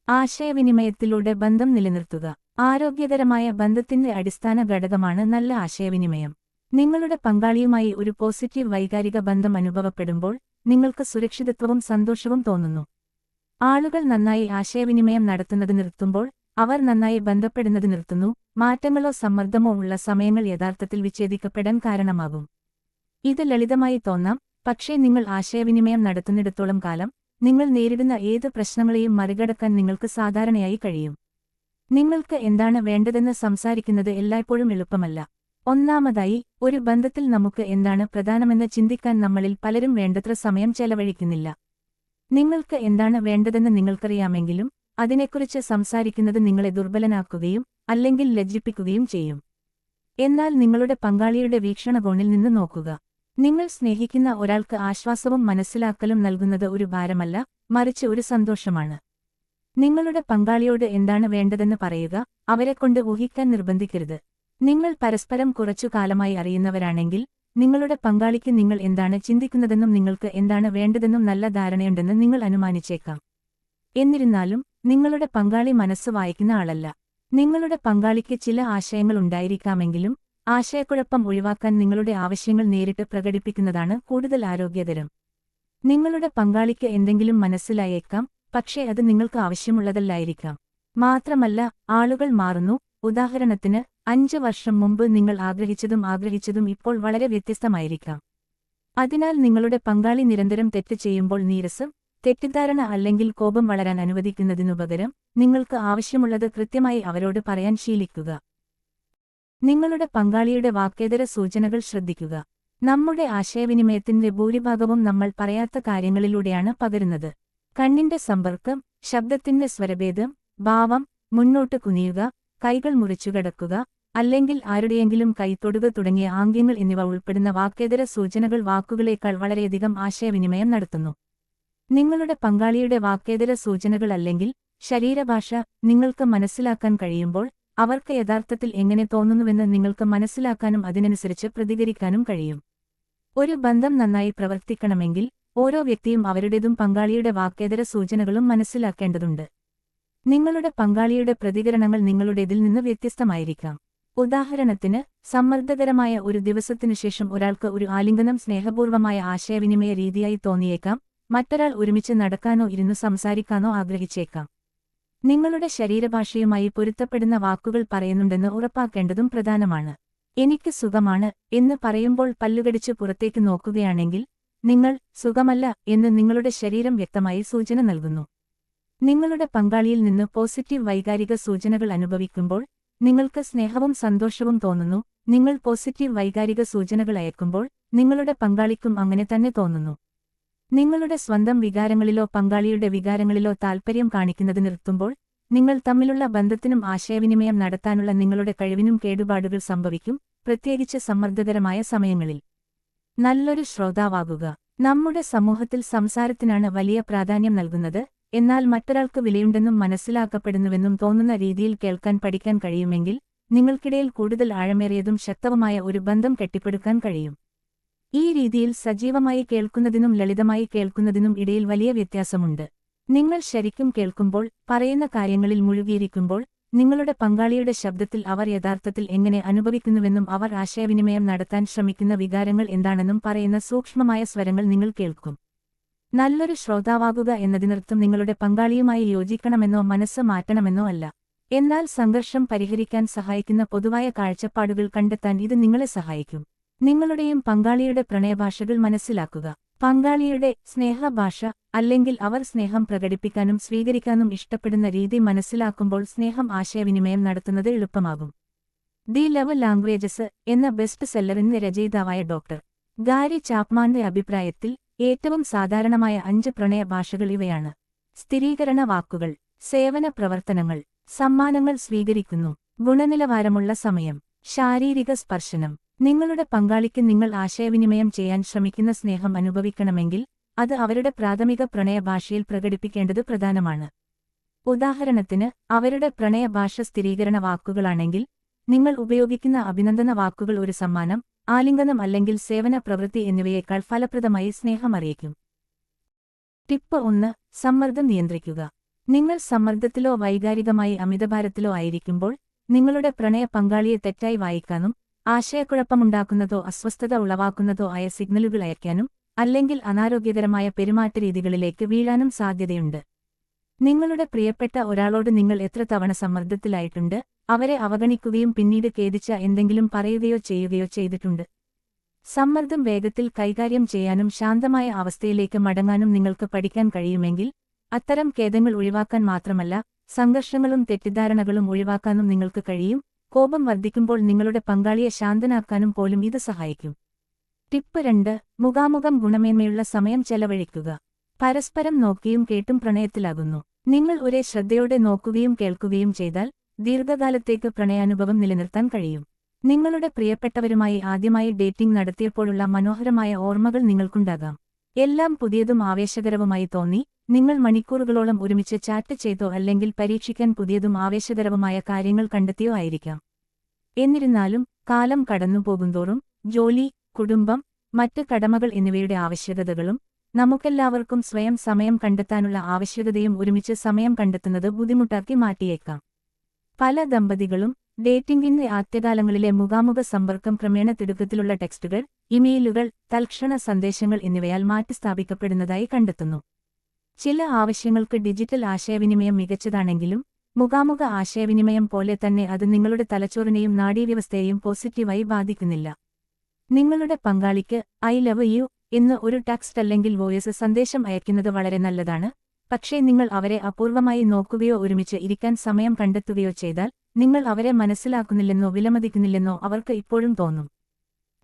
ആശയവിനിമയത്തിലൂടെ ബന്ധം നിലനിർത്തുക. ആരോഗ്യകരമായ ബന്ധത്തിന്റെ അടിസ്ഥാന ഘടകമാണ് നല്ല ആശയവിനിമയം. നിങ്ങളുടെ പങ്കാളിയുമായി ഒരു പോസിറ്റീവ് വൈകാരിക ബന്ധം അനുഭവപ്പെടുമ്പോൾ നിങ്ങൾക്ക് സുരക്ഷിതത്വവും സന്തോഷവും തോന്നുന്നു. ആളുകൾ നന്നായി ആശയവിനിമയം നടത്തുന്നത് നിർത്തുമ്പോൾ അവർ നന്നായി ബന്ധപ്പെടുന്നത് നിർത്തുന്നു മാറ്റങ്ങളോ സമ്മർദ്ദമോ ഉള്ള സമയങ്ങൾ യഥാർത്ഥത്തിൽ വിച്ഛേദിക്കപ്പെടാൻ കാരണമാകും. ഇത് ലളിതമായി തോന്നാം പക്ഷേ നിങ്ങൾ ആശയവിനിമയം നടത്തുന്നിടത്തോളം കാലം നിങ്ങൾ നേരിടുന്ന ഏത് പ്രശ്നങ്ങളെയും മറികടക്കാൻ നിങ്ങൾക്ക് സാധാരണയായി കഴിയും. നിങ്ങൾക്ക് എന്താണ് വേണ്ടതെന്ന് സംസാരിക്കുന്നത് എല്ലായ്പ്പോഴും എളുപ്പമല്ല. ഒന്നാമതായി ഒരു ബന്ധത്തിൽ നമുക്ക് എന്താണ് പ്രധാനമെന്ന് ചിന്തിക്കാൻ നമ്മളിൽ പലരും വേണ്ടത്ര സമയം ചെലവഴിക്കുന്നില്ല. നിങ്ങൾക്ക് എന്താണ് വേണ്ടതെന്ന് നിങ്ങൾക്കറിയാമെങ്കിലും അതിനെക്കുറിച്ച് സംസാരിക്കുന്നത് നിങ്ങളെ ദുർബലനാക്കുകയും അല്ലെങ്കിൽ ലജ്ജിപ്പിക്കുകയും ചെയ്യും. എന്നാൽ നിങ്ങളുടെ പങ്കാളിയുടെ വീക്ഷണകോണിൽ നിന്ന് നോക്കുക. നിങ്ങൾ സ്നേഹിക്കുന്ന ഒരാൾക്ക് ആശ്വാസവും മനസ്സിലാക്കലും നൽകുന്നത് ഒരു ഭാരമല്ല മറിച്ച് ഒരു സന്തോഷമാണ്. നിങ്ങളുടെ പങ്കാളിയോട് എന്താണ് വേണ്ടതെന്ന് പറയുക അവരെക്കൊണ്ട് ഊഹിക്കാൻ നിർബന്ധിക്കരുത്. നിങ്ങൾ പരസ്പരം കുറച്ചു കാലമായി അറിയുന്നവരാണെങ്കിൽ നിങ്ങളുടെ പങ്കാളിക്ക് നിങ്ങൾ എന്താണ് ചിന്തിക്കുന്നതെന്നും നിങ്ങൾക്ക് എന്താണ് വേണ്ടതെന്നും നല്ല ധാരണയുണ്ടെന്ന് നിങ്ങൾ അനുമാനിച്ചേക്കാം. എന്നിരുന്നാലും നിങ്ങളുടെ പങ്കാളി മനസ്സ് വായിക്കുന്ന ആളല്ല. നിങ്ങളുടെ പങ്കാളിക്ക് ചില ആശയങ്ങൾ ഉണ്ടായിരിക്കാമെങ്കിലും ആശയക്കുഴപ്പം ഒഴിവാക്കാൻ നിങ്ങളുടെ ആവശ്യങ്ങൾ നേരിട്ട് പ്രകടിപ്പിക്കുന്നതാണ് കൂടുതൽ ആരോഗ്യകരം. നിങ്ങളുടെ പങ്കാളിക്ക് എന്തെങ്കിലും മനസ്സിലായേക്കാം പക്ഷേ അത് നിങ്ങൾക്ക് ആവശ്യമുള്ളതല്ലായിരിക്കാം. മാത്രമല്ല ആളുകൾ മാറുന്നു. ഉദാഹരണത്തിന് അഞ്ച് വർഷം മുമ്പ് നിങ്ങൾ ആഗ്രഹിച്ചതും ആഗ്രഹിച്ചതും ഇപ്പോൾ വളരെ വ്യത്യസ്തമായിരിക്കാം. അതിനാൽ നിങ്ങളുടെ പങ്കാളി നിരന്തരം തെറ്റ് ചെയ്യുമ്പോൾ നീരസം തെറ്റിദ്ധാരണ അല്ലെങ്കിൽ കോപം വളരാൻ അനുവദിക്കുന്നതിനുപകരം നിങ്ങൾക്ക് ആവശ്യമുള്ളത് കൃത്യമായി അവരോട് പറയാൻ ശീലിക്കുക. നിങ്ങളുടെ പങ്കാളിയുടെ വാക്കേതര സൂചനകൾ ശ്രദ്ധിക്കുക. നമ്മുടെ ആശയവിനിമയത്തിന്റെ ഭൂരിഭാഗവും നമ്മൾ പറയാത്ത കാര്യങ്ങളിലൂടെയാണ് പകരുന്നത്. കണ്ണിന്റെ സമ്പർക്കം ശബ്ദത്തിന്റെ സ്വരഭേദം ഭാവം മുന്നോട്ട് കുനിയുക കൈകൾ മുറിച്ചുകിടക്കുക അല്ലെങ്കിൽ ആരുടെയെങ്കിലും കൈത്തൊടുക തുടങ്ങിയ ആംഗ്യങ്ങൾ എന്നിവ ഉൾപ്പെടുന്ന വാക്കേതര സൂചനകൾ വാക്കുകളേക്കാൾ വളരെയധികം ആശയവിനിമയം നടത്തുന്നു. നിങ്ങളുടെ പങ്കാളിയുടെ വാക്കേതര സൂചനകൾ അല്ലെങ്കിൽ ശരീരഭാഷ നിങ്ങൾക്ക് മനസ്സിലാക്കാൻ കഴിയുമ്പോൾ അവർക്ക് യഥാർത്ഥത്തിൽ എങ്ങനെ തോന്നുന്നുവെന്ന് നിങ്ങൾക്ക് മനസ്സിലാക്കാനും അതിനനുസരിച്ച് പ്രതികരിക്കാനും കഴിയും. ഒരു ബന്ധം നന്നായി പ്രവർത്തിക്കണമെങ്കിൽ ഓരോ വ്യക്തിയും അവരുടേതും പങ്കാളിയുടെ വാക്കേതര സൂചനകളും മനസ്സിലാക്കേണ്ടതുണ്ട്. നിങ്ങളുടെ പങ്കാളിയുടെ പ്രതികരണങ്ങൾ നിങ്ങളുടേതിൽ നിന്ന് വ്യത്യസ്തമായിരിക്കാം. ഉദാഹരണത്തിന് സമ്മർദ്ദകരമായ ഒരു ദിവസത്തിനു ശേഷം ഒരാൾക്ക് ഒരു ആലിംഗനം സ്നേഹപൂർവമായ ആശയവിനിമയ രീതിയായി തോന്നിയേക്കാം മറ്റൊരാൾ ഒരുമിച്ച് നടക്കാനോ ഇരുന്നു സംസാരിക്കാനോ ആഗ്രഹിച്ചേക്കാം. നിങ്ങളുടെ ശരീരഭാഷയുമായി പൊരുത്തപ്പെടുന്ന വാക്കുകൾ പറയുന്നുണ്ടെന്ന് ഉറപ്പാക്കേണ്ടതും പ്രധാനമാണ്. എനിക്ക് സുഖമാണ് എന്ന് പറയുമ്പോൾ പല്ലുകടിച്ച് പുറത്തേക്ക് നോക്കുകയാണെങ്കിൽ നിങ്ങൾ സുഖമല്ല എന്ന് നിങ്ങളുടെ ശരീരം വ്യക്തമായി സൂചന നൽകുന്നു. നിങ്ങളുടെ പങ്കാളിയിൽ നിന്ന് പോസിറ്റീവ് വൈകാരിക സൂചനകൾ അനുഭവിക്കുമ്പോൾ നിങ്ങൾക്ക് സ്നേഹവും സന്തോഷവും തോന്നുന്നു. നിങ്ങൾ പോസിറ്റീവ് വൈകാരിക സൂചനകൾ അയക്കുമ്പോൾ നിങ്ങളുടെ പങ്കാളിക്കും അങ്ങനെ തന്നെ തോന്നുന്നു. നിങ്ങളുടെ സ്വന്തം വികാരങ്ങളിലോ പങ്കാളിയുടെ വികാരങ്ങളിലോ താൽപ്പര്യം കാണിക്കുന്നത് നിർത്തുമ്പോൾ നിങ്ങൾ തമ്മിലുള്ള ബന്ധത്തിനും ആശയവിനിമയം നടത്താനുള്ള നിങ്ങളുടെ കഴിവിനും കേടുപാടുകൾ സംഭവിക്കും പ്രത്യേകിച്ച് സമ്മർദ്ദകരമായ സമയങ്ങളിൽ. നല്ലൊരു ശ്രോതാവാകുക. നമ്മുടെ സമൂഹത്തിൽ സംസാരത്തിനാണ് വലിയ പ്രാധാന്യം നൽകുന്നത് എന്നാൽ മറ്റൊരാൾക്ക് വിലയുണ്ടെന്നും മനസ്സിലാക്കപ്പെടുന്നുവെന്നും തോന്നുന്ന രീതിയിൽ കേൾക്കാൻ പഠിക്കാൻ കഴിയുമെങ്കിൽ നിങ്ങൾക്കിടയിൽ കൂടുതൽ ആഴമേറിയതും ശക്തവുമായ ഒരു ബന്ധം കെട്ടിപ്പടുക്കാൻ കഴിയും. ഈ രീതിയിൽ സജീവമായി കേൾക്കുന്നതിനും ലളിതമായി കേൾക്കുന്നതിനും ഇടയിൽ വലിയ വ്യത്യാസമുണ്ട്. നിങ്ങൾ ശരിക്കും കേൾക്കുമ്പോൾ പറയുന്ന കാര്യങ്ങളിൽ മുഴുകിയിരിക്കുമ്പോൾ നിങ്ങളുടെ പങ്കാളിയുടെ ശബ്ദത്തിൽ അവർ യഥാർത്ഥത്തിൽ എങ്ങനെ അനുഭവിക്കുന്നുവെന്നും അവർ ആശയവിനിമയം നടത്താൻ ശ്രമിക്കുന്ന വികാരങ്ങൾ എന്താണെന്നും പറയുന്ന സൂക്ഷ്മമായ സ്വരങ്ങൾ നിങ്ങൾ കേൾക്കും. നല്ലൊരു ശ്രോതാവാകുക എന്നതിനർത്ഥം നിങ്ങളുടെ പങ്കാളിയുമായി യോജിക്കണമെന്നോ മനസ്സ് മാറ്റണമെന്നോ അല്ല. എന്നാൽ സംഘർഷം പരിഹരിക്കാൻ സഹായിക്കുന്ന പൊതുവായ കാഴ്ചപ്പാടുകൾ കണ്ടെത്താൻ ഇത് നിങ്ങളെ സഹായിക്കും. നിങ്ങളുടെയും പങ്കാളിയുടെ പ്രണയഭാഷകൾ മനസ്സിലാക്കുക. പങ്കാളിയുടെ സ്നേഹഭാഷ അല്ലെങ്കിൽ അവർ സ്നേഹം പ്രകടിപ്പിക്കാനും സ്വീകരിക്കാനും ഇഷ്ടപ്പെടുന്ന രീതി മനസ്സിലാക്കുമ്പോൾ സ്നേഹം ആശയവിനിമയം നടത്തുന്നത് എളുപ്പമാകും. ദി ലവ് ലാംഗ്വേജസ് എന്ന ബെസ്റ്റ് സെല്ലറിന്റെ രചയിതാവായ ഡോക്ടർ ഗാരി ചാപ്മാന്റെ അഭിപ്രായത്തിൽ ഏറ്റവും സാധാരണമായ അഞ്ച് പ്രണയ ഭാഷകൾ ഇവയാണ്. സ്ഥിരീകരണ വാക്കുകൾ സേവന പ്രവർത്തനങ്ങൾ സമ്മാനങ്ങൾ സ്വീകരിക്കുന്നു ഗുണനിലവാരമുള്ള സമയം ശാരീരിക സ്പർശനം നിങ്ങളുടെ പങ്കാളിക്ക് നിങ്ങൾ ആശയവിനിമയം ചെയ്യാൻ ശ്രമിക്കുന്ന സ്നേഹം അനുഭവിക്കണമെങ്കിൽ അത് അവരുടെ പ്രാഥമിക പ്രണയഭാഷയിൽ പ്രകടിപ്പിക്കേണ്ടത് പ്രധാനമാണ്. ഉദാഹരണത്തിന് അവരുടെ പ്രണയഭാഷ സ്ഥിരീകരണ വാക്കുകളാണെങ്കിൽ നിങ്ങൾ ഉപയോഗിക്കുന്ന അഭിനന്ദന വാക്കുകൾ ഒരു സമ്മാനം ആലിംഗനം അല്ലെങ്കിൽ സേവന പ്രവൃത്തി എന്നിവയേക്കാൾ ഫലപ്രദമായി സ്നേഹം അറിയിക്കും. ടിപ്പ് ഒന്ന് സമ്മർദ്ദം നിയന്ത്രിക്കുക. നിങ്ങൾ സമ്മർദ്ദത്തിലോ വൈകാരികമായി അമിതഭാരത്തിലോ ആയിരിക്കുമ്പോൾ നിങ്ങളുടെ പ്രണയ പങ്കാളിയെ തെറ്റായി വായിക്കാനും ആശയക്കുഴപ്പമുണ്ടാക്കുന്നതോ അസ്വസ്ഥത ഉളവാക്കുന്നതോ ആയ സിഗ്നലുകൾ അയക്കാനും അല്ലെങ്കിൽ അനാരോഗ്യകരമായ പെരുമാറ്റരീതികളിലേക്ക് വീഴാനും സാധ്യതയുണ്ട്. നിങ്ങളുടെ പ്രിയപ്പെട്ട ഒരാളോട് നിങ്ങൾ എത്ര തവണ സമ്മർദ്ദത്തിലായിട്ടുണ്ട് അവരെ അവഗണിക്കുകയും പിന്നീട് ഖേദിച്ച എന്തെങ്കിലും പറയുകയോ ചെയ്യുകയോ ചെയ്തിട്ടുണ്ട്. സമ്മർദ്ദം വേഗത്തിൽ കൈകാര്യം ചെയ്യാനും ശാന്തമായ അവസ്ഥയിലേക്ക് മടങ്ങാനും നിങ്ങൾക്ക് പഠിക്കാൻ കഴിയുമെങ്കിൽ അത്തരം ഖേദങ്ങൾ ഒഴിവാക്കാൻ മാത്രമല്ല സംഘർഷങ്ങളും തെറ്റിദ്ധാരണകളും ഒഴിവാക്കാനും നിങ്ങൾക്ക് കഴിയും കോപം വർദ്ധിക്കുമ്പോൾ നിങ്ങളുടെ പങ്കാളിയെ ശാന്തനാക്കാനും പോലും ഇത് സഹായിക്കും. ടിപ്പ് രണ്ട് മുഖാമുഖം ഗുണമേന്മയുള്ള സമയം ചെലവഴിക്കുക. പരസ്പരം നോക്കിയും കേട്ടും പ്രണയത്തിലാകുന്നു. നിങ്ങൾ ഒരേ ശ്രദ്ധയോടെ നോക്കുകയും കേൾക്കുകയും ചെയ്താൽ ദീർഘകാലത്തേക്ക് പ്രണയാനുഭവം നിലനിർത്താൻ കഴിയും. നിങ്ങളുടെ പ്രിയപ്പെട്ടവരുമായി ആദ്യമായി ഡേറ്റിംഗ് നടത്തിയപ്പോഴുള്ള മനോഹരമായ ഓർമ്മകൾ നിങ്ങൾക്കുണ്ടാകാം. എല്ലാം പുതിയതും ആവേശകരവുമായി തോന്നി നിങ്ങൾ മണിക്കൂറുകളോളം ഒരുമിച്ച് ചാറ്റ് ചെയ്തോ അല്ലെങ്കിൽ പരീക്ഷിക്കാൻ പുതിയതും ആവേശകരവുമായ കാര്യങ്ങൾ കണ്ടെത്തിയോ ആയിരിക്കാം. എന്നിരുന്നാലും കാലം കടന്നുപോകുന്തോറും ജോലി കുടുംബം മറ്റ് കടമകൾ എന്നിവയുടെ ആവശ്യകതകളും നമുക്കെല്ലാവർക്കും സ്വയം സമയം കണ്ടെത്താനുള്ള ആവശ്യകതയും ഒരുമിച്ച് സമയം കണ്ടെത്തുന്നത് ബുദ്ധിമുട്ടാക്കി മാറ്റിയേക്കാം. പല ദമ്പതികളും ഡേറ്റിംഗിന്റെ ആദ്യകാലങ്ങളിലെ മുഖാമുഖ സമ്പർക്കം ക്രമേണ തിടുക്കത്തിലുള്ള ടെക്സ്റ്റുകൾ ഇമെയിലുകൾ തൽക്ഷണ സന്ദേശങ്ങൾ എന്നിവയാൽ മാറ്റിസ്ഥാപിക്കപ്പെടുന്നതായി കണ്ടെത്തുന്നു. ചില ആവശ്യങ്ങൾക്ക് ഡിജിറ്റൽ ആശയവിനിമയം മികച്ചതാണെങ്കിലും മുഖാമുഖ ആശയവിനിമയം പോലെ തന്നെ അത് നിങ്ങളുടെ തലച്ചോറിനെയും നാഡീവ്യവസ്ഥയെയും പോസിറ്റീവായി ബാധിക്കുന്നില്ല. നിങ്ങളുടെ പങ്കാളിക്ക് ഐ ലവ് യു എന്ന് ഒരു ടെക്സ്റ്റ് അല്ലെങ്കിൽ വോയിസ് സന്ദേശം അയക്കുന്നത് വളരെ നല്ലതാണ്. പക്ഷേ നിങ്ങൾ അവരെ അപൂർവമായി നോക്കുകയോ ഒരുമിച്ച് ഇരിക്കാൻ സമയം കണ്ടെത്തുകയോ ചെയ്താൽ നിങ്ങൾ അവരെ മനസ്സിലാക്കുന്നില്ലെന്നോ വിലമതിക്കുന്നില്ലെന്നോ അവർക്ക് ഇപ്പോഴും തോന്നും.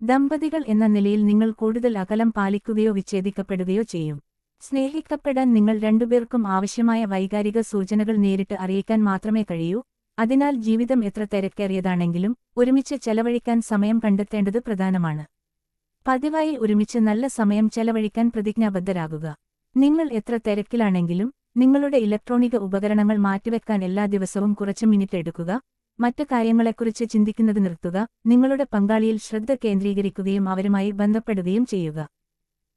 ദമ്പതികൾ എന്ന നിലയിൽ നിങ്ങൾ കൂടുതൽ അകലം പാലിക്കുകയോ വിച്ഛേദിക്കപ്പെടുകയോ ചെയ്യും. സ്നേഹിക്കപ്പെടാൻ നിങ്ങൾ രണ്ടുപേർക്കും ആവശ്യമായ വൈകാരിക സൂചനകൾ നേരിട്ട് അറിയിക്കാൻ മാത്രമേ കഴിയൂ. അതിനാൽ ജീവിതം എത്ര തിരക്കേറിയതാണെങ്കിലും ഒരുമിച്ച് ചെലവഴിക്കാൻ സമയം കണ്ടെത്തേണ്ടത് പ്രധാനമാണ്. പതിവായി ഒരുമിച്ച് നല്ല സമയം ചെലവഴിക്കാൻ പ്രതിജ്ഞാബദ്ധരാകുക. നിങ്ങൾ എത്ര തിരക്കിലാണെങ്കിലും നിങ്ങളുടെ ഇലക്ട്രോണിക ഉപകരണങ്ങൾ മാറ്റിവെക്കാൻ എല്ലാ ദിവസവും കുറച്ച് മിനിറ്റ് എടുക്കുക. മറ്റു കാര്യങ്ങളെക്കുറിച്ച് ചിന്തിക്കുന്നത് നിർത്തുക. നിങ്ങളുടെ പങ്കാളിയിൽ ശ്രദ്ധ കേന്ദ്രീകരിക്കുകയും അവരുമായി ബന്ധപ്പെടുകയും ചെയ്യുക.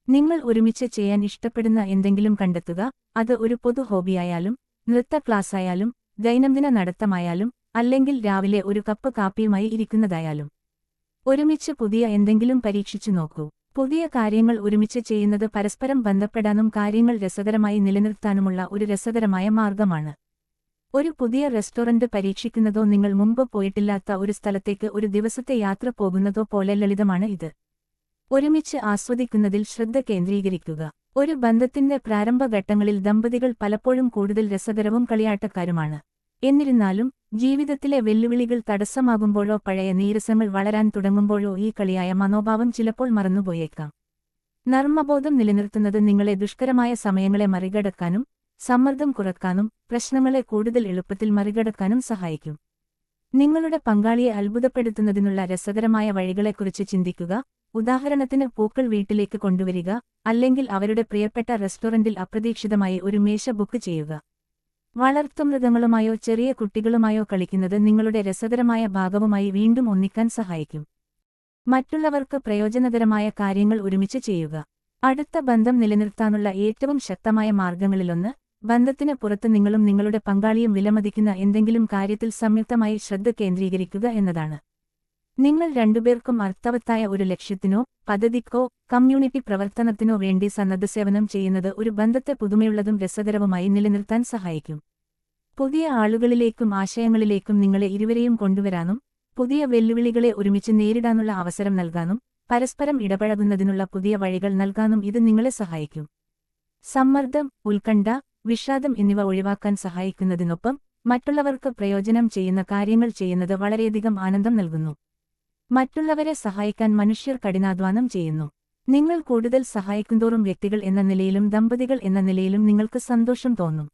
നിങ്ങൾ ഒരുമിച്ച് ചെയ്യാൻ ഇഷ്ടപ്പെടുന്ന എന്തെങ്കിലും കണ്ടെത്തുക അത് ഒരു പൊതു ഹോബിയായാലും നൃത്ത ക്ലാസ്സായാലും ദൈനംദിന നടത്തമായാലും അല്ലെങ്കിൽ രാവിലെ ഒരു കപ്പ് കാപ്പിയുമായി ഇരിക്കുന്നതായാലും. ഒരുമിച്ച് പുതിയ എന്തെങ്കിലും പരീക്ഷിച്ചു നോക്കൂ. പുതിയ കാര്യങ്ങൾ ഒരുമിച്ച് ചെയ്യുന്നത് പരസ്പരം ബന്ധപ്പെടാനും കാര്യങ്ങൾ രസകരമായി നിലനിർത്താനുമുള്ള ഒരു രസകരമായ മാർഗമാണ്. ഒരു പുതിയ റെസ്റ്റോറന്റ് പരീക്ഷിക്കുന്നതോ നിങ്ങൾ മുമ്പ് പോയിട്ടില്ലാത്ത ഒരു സ്ഥലത്തേക്ക് ഒരു ദിവസത്തെ യാത്ര പോകുന്നതോ പോലെ ലളിതമാണ് ഇത്. ഒരുമിച്ച് ആസ്വദിക്കുന്നതിൽ ശ്രദ്ധ കേന്ദ്രീകരിക്കുക. ഒരു ബന്ധത്തിന്റെ പ്രാരംഭഘട്ടങ്ങളിൽ ദമ്പതികൾ പലപ്പോഴും കൂടുതൽ രസകരവും കളിയാട്ടക്കാരുമാണ്. എന്നിരുന്നാലും ജീവിതത്തിലെ വെല്ലുവിളികൾ തടസ്സമാകുമ്പോഴോ പഴയ നീരസങ്ങൾ വളരാൻ തുടങ്ങുമ്പോഴോ ഈ കളിയായ മനോഭാവം ചിലപ്പോൾ മറന്നുപോയേക്കാം. നർമ്മബോധം നിലനിർത്തുന്നത് നിങ്ങളെ ദുഷ്കരമായ സമയങ്ങളെ മറികടക്കാനും സമ്മർദ്ദം കുറക്കാനും പ്രശ്നങ്ങളെ കൂടുതൽ എളുപ്പത്തിൽ മറികടക്കാനും സഹായിക്കും. നിങ്ങളുടെ പങ്കാളിയെ അത്ഭുതപ്പെടുത്തുന്നതിനുള്ള രസകരമായ വഴികളെക്കുറിച്ച് ചിന്തിക്കുക ഉദാഹരണത്തിന് പൂക്കൾ വീട്ടിലേക്ക് കൊണ്ടുവരിക അല്ലെങ്കിൽ അവരുടെ പ്രിയപ്പെട്ട റെസ്റ്റോറന്റിൽ അപ്രതീക്ഷിതമായി ഒരു മേശ ബുക്ക് ചെയ്യുക. വളർത്തുമൃഗങ്ങളുമായോ ചെറിയ കുട്ടികളുമായോ കളിക്കുന്നത് നിങ്ങളുടെ രസകരമായ ഭാഗവുമായി വീണ്ടും ഒന്നിക്കാൻ സഹായിക്കും. മറ്റുള്ളവർക്ക് പ്രയോജനകരമായ കാര്യങ്ങൾ ഒരുമിച്ച് ചെയ്യുക. അടുത്ത ബന്ധം നിലനിർത്താനുള്ള ഏറ്റവും ശക്തമായ മാർഗങ്ങളിലൊന്ന് ബന്ധത്തിന് പുറത്ത് നിങ്ങളും നിങ്ങളുടെ പങ്കാളിയും വിലമതിക്കുന്ന എന്തെങ്കിലും കാര്യത്തിൽ സംയുക്തമായി ശ്രദ്ധ കേന്ദ്രീകരിക്കുക എന്നതാണ്. നിങ്ങൾ രണ്ടുപേർക്കും അർത്ഥവത്തായ ഒരു ലക്ഷ്യത്തിനോ പദ്ധതിക്കോ കമ്മ്യൂണിറ്റി പ്രവർത്തനത്തിനോ വേണ്ടി സന്നദ്ധ സേവനം ചെയ്യുന്നത് ഒരു ബന്ധത്തെ പുതുമയുള്ളതും രസകരവുമായി നിലനിർത്താൻ സഹായിക്കും. പുതിയ ആളുകളിലേക്കും ആശയങ്ങളിലേക്കും നിങ്ങളെ ഇരുവരെയും കൊണ്ടുവരാനും പുതിയ വെല്ലുവിളികളെ ഒരുമിച്ച് നേരിടാനുള്ള അവസരം നൽകാനും പരസ്പരം ഇടപഴകുന്നതിനുള്ള പുതിയ വഴികൾ നൽകാനും ഇത് നിങ്ങളെ സഹായിക്കും. സമ്മർദ്ദം ഉത്കണ്ഠ വിഷാദം എന്നിവ ഒഴിവാക്കാൻ സഹായിക്കുന്നതിനൊപ്പം മറ്റുള്ളവർക്ക് പ്രയോജനം ചെയ്യുന്ന കാര്യങ്ങൾ ചെയ്യുന്നത് വളരെയധികം ആനന്ദം നൽകുന്നു. മറ്റുള്ളവരെ സഹായിക്കാൻ മനുഷ്യർ കഠിനാധ്വാനം ചെയ്യുന്നു. നിങ്ങൾ കൂടുതൽ സഹായിക്കുന്തോറും വ്യക്തികൾ എന്ന നിലയിലും ദമ്പതികൾ എന്ന നിലയിലും നിങ്ങൾക്ക് സന്തോഷം തോന്നും.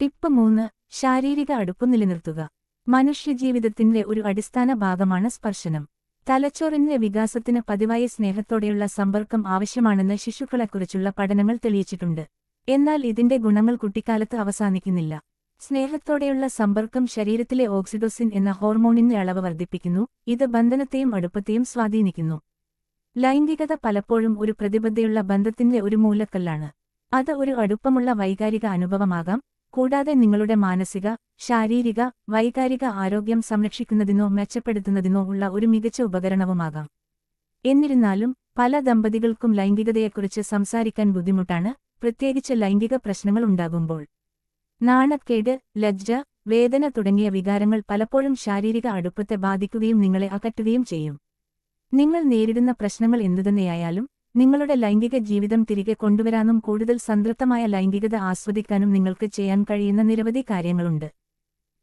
ടിപ്പ് മൂന്ന് ശാരീരിക അടുപ്പ് നിലനിർത്തുക. മനുഷ്യജീവിതത്തിന്റെ ഒരു അടിസ്ഥാന ഭാഗമാണ് സ്പർശനം. തലച്ചോറിന്റെ വികാസത്തിന് പതിവായി സ്നേഹത്തോടെയുള്ള സമ്പർക്കം ആവശ്യമാണെന്ന് ശിശുക്കളെക്കുറിച്ചുള്ള പഠനങ്ങൾ തെളിയിച്ചിട്ടുണ്ട്. എന്നാൽ ഇതിന്റെ ഗുണങ്ങൾ കുട്ടിക്കാലത്ത് അവസാനിക്കുന്നില്ല. സ്നേഹത്തോടെയുള്ള സമ്പർക്കം ശരീരത്തിലെ ഓക്സിഡോസിൻ എന്ന ഹോർമോണിന്റെ അളവ് വർദ്ധിപ്പിക്കുന്നു ഇത് ബന്ധനത്തെയും അടുപ്പത്തെയും സ്വാധീനിക്കുന്നു. ലൈംഗികത പലപ്പോഴും ഒരു പ്രതിബദ്ധയുള്ള ബന്ധത്തിന്റെ ഒരു മൂലക്കല്ലാണ്. അത് ഒരു അടുപ്പമുള്ള വൈകാരിക അനുഭവമാകാം കൂടാതെ നിങ്ങളുടെ മാനസിക ശാരീരിക വൈകാരിക ആരോഗ്യം സംരക്ഷിക്കുന്നതിനോ മെച്ചപ്പെടുത്തുന്നതിനോ ഉള്ള ഒരു മികച്ച ഉപകരണവുമാകാം. എന്നിരുന്നാലും പല ദമ്പതികൾക്കും ലൈംഗികതയെക്കുറിച്ച് സംസാരിക്കാൻ ബുദ്ധിമുട്ടാണ് പ്രത്യേകിച്ച് ലൈംഗിക പ്രശ്നങ്ങൾ ഉണ്ടാകുമ്പോൾ. നാണക്കേട് ലജ്ജ വേദന തുടങ്ങിയ വികാരങ്ങൾ പലപ്പോഴും ശാരീരിക അടുപ്പത്തെ ബാധിക്കുകയും നിങ്ങളെ അകറ്റുകയും ചെയ്യും. നിങ്ങൾ നേരിടുന്ന പ്രശ്നങ്ങൾ എന്തുതന്നെയായാലും നിങ്ങളുടെ ലൈംഗിക ജീവിതം തിരികെ കൊണ്ടുവരാനും കൂടുതൽ സംതൃപ്തമായ ലൈംഗികത ആസ്വദിക്കാനും നിങ്ങൾക്ക് ചെയ്യാൻ കഴിയുന്ന നിരവധി കാര്യങ്ങളുണ്ട്.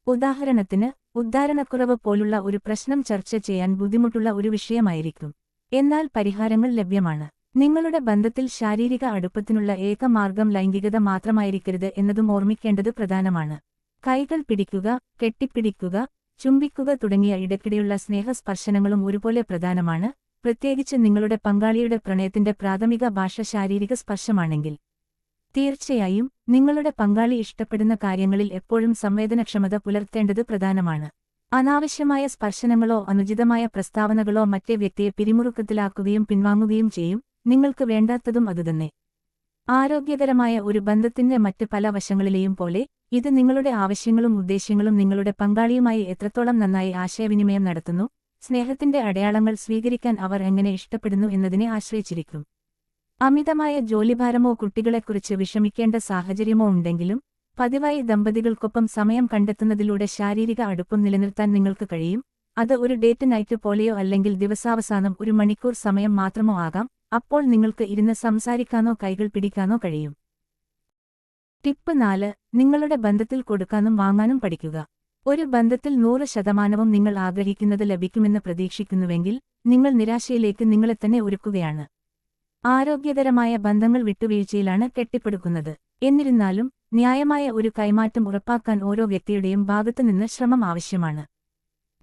ഉദാഹരണത്തിന് ഉദ്ധാരണക്കുറവ് പോലുള്ള ഒരു പ്രശ്നം ചർച്ച ചെയ്യാൻ ബുദ്ധിമുട്ടുള്ള ഒരു വിഷയമായിരിക്കും. എന്നാൽ പരിഹാരങ്ങൾ ലഭ്യമാണ്. നിങ്ങളുടെ ബന്ധത്തിൽ ശാരീരിക അടുപ്പത്തിനുള്ള ഏക മാർഗം ലൈംഗികത മാത്രമായിരിക്കരുത് എന്നതും ഓർമ്മിക്കേണ്ടത് പ്രധാനമാണ്. കൈകൾ പിടിക്കുക കെട്ടിപ്പിടിക്കുക ചുംബിക്കുക തുടങ്ങിയ ഇടയ്ക്കിടെയുള്ള സ്നേഹസ്പർശനങ്ങളും ഒരുപോലെ പ്രധാനമാണ്. പ്രത്യേകിച്ച് നിങ്ങളുടെ പങ്കാളിയുടെ പ്രണയത്തിന്റെ പ്രാഥമിക ഭാഷ ശാരീരിക സ്പർശമാണെങ്കിൽ. തീർച്ചയായും നിങ്ങളുടെ പങ്കാളി ഇഷ്ടപ്പെടുന്ന കാര്യങ്ങളിൽ എപ്പോഴും സംവേദനക്ഷമത പുലർത്തേണ്ടത് പ്രധാനമാണ്. അനാവശ്യമായ സ്പർശനങ്ങളോ അനുചിതമായ പ്രസ്താവനകളോ മറ്റേ വ്യക്തിയെ പിരിമുറുക്കത്തിലാക്കുകയും പിൻവാങ്ങുകയും ചെയ്യും. നിങ്ങൾക്ക് വേണ്ടാത്തതും അതുതന്നെ. ആരോഗ്യകരമായ ഒരു ബന്ധത്തിന്റെ മറ്റ് പല വശങ്ങളിലെയും പോലെ ഇത് നിങ്ങളുടെ ആവശ്യങ്ങളും ഉദ്ദേശ്യങ്ങളും നിങ്ങളുടെ പങ്കാളിയുമായി എത്രത്തോളം നന്നായി ആശയവിനിമയം നടത്തുന്നു സ്നേഹത്തിന്റെ അടയാളങ്ങൾ സ്വീകരിക്കാൻ അവർ എങ്ങനെ ഇഷ്ടപ്പെടുന്നു എന്നതിനെ ആശ്രയിച്ചിരിക്കും. അമിതമായ ജോലിഭാരമോ കുട്ടികളെക്കുറിച്ച് വിഷമിക്കേണ്ട സാഹചര്യമോ ഉണ്ടെങ്കിലും പതിവായി ദമ്പതികൾക്കൊപ്പം സമയം കണ്ടെത്തുന്നതിലൂടെ ശാരീരിക അടുപ്പം നിലനിർത്താൻ നിങ്ങൾക്ക് കഴിയും. അത് ഒരു ഡേറ്റ് നൈറ്റ് പോലെയോ അല്ലെങ്കിൽ ദിവസാവസാനം ഒരു മണിക്കൂർ സമയം മാത്രമോ ആകാം. അപ്പോൾ നിങ്ങൾക്ക് ഇരുന്ന് സംസാരിക്കാനോ കൈകൾ പിടിക്കാനോ കഴിയും. ടിപ്പ് നാല് നിങ്ങളുടെ ബന്ധത്തിൽ കൊടുക്കാനും വാങ്ങാനും പഠിക്കുക. ഒരു ബന്ധത്തിൽ നൂറ് ശതമാനവും നിങ്ങൾ ആഗ്രഹിക്കുന്നത് ലഭിക്കുമെന്ന് പ്രതീക്ഷിക്കുന്നുവെങ്കിൽ നിങ്ങൾ നിരാശയിലേക്ക് നിങ്ങളെ തന്നെ ഒരുക്കുകയാണ്. ആരോഗ്യകരമായ ബന്ധങ്ങൾ വിട്ടുവീഴ്ചയിലാണ് കെട്ടിപ്പടുക്കുന്നത്. എന്നിരുന്നാലും ന്യായമായ ഒരു കൈമാറ്റം ഉറപ്പാക്കാൻ ഓരോ വ്യക്തിയുടെയും ഭാഗത്തുനിന്ന് ശ്രമം ആവശ്യമാണ്.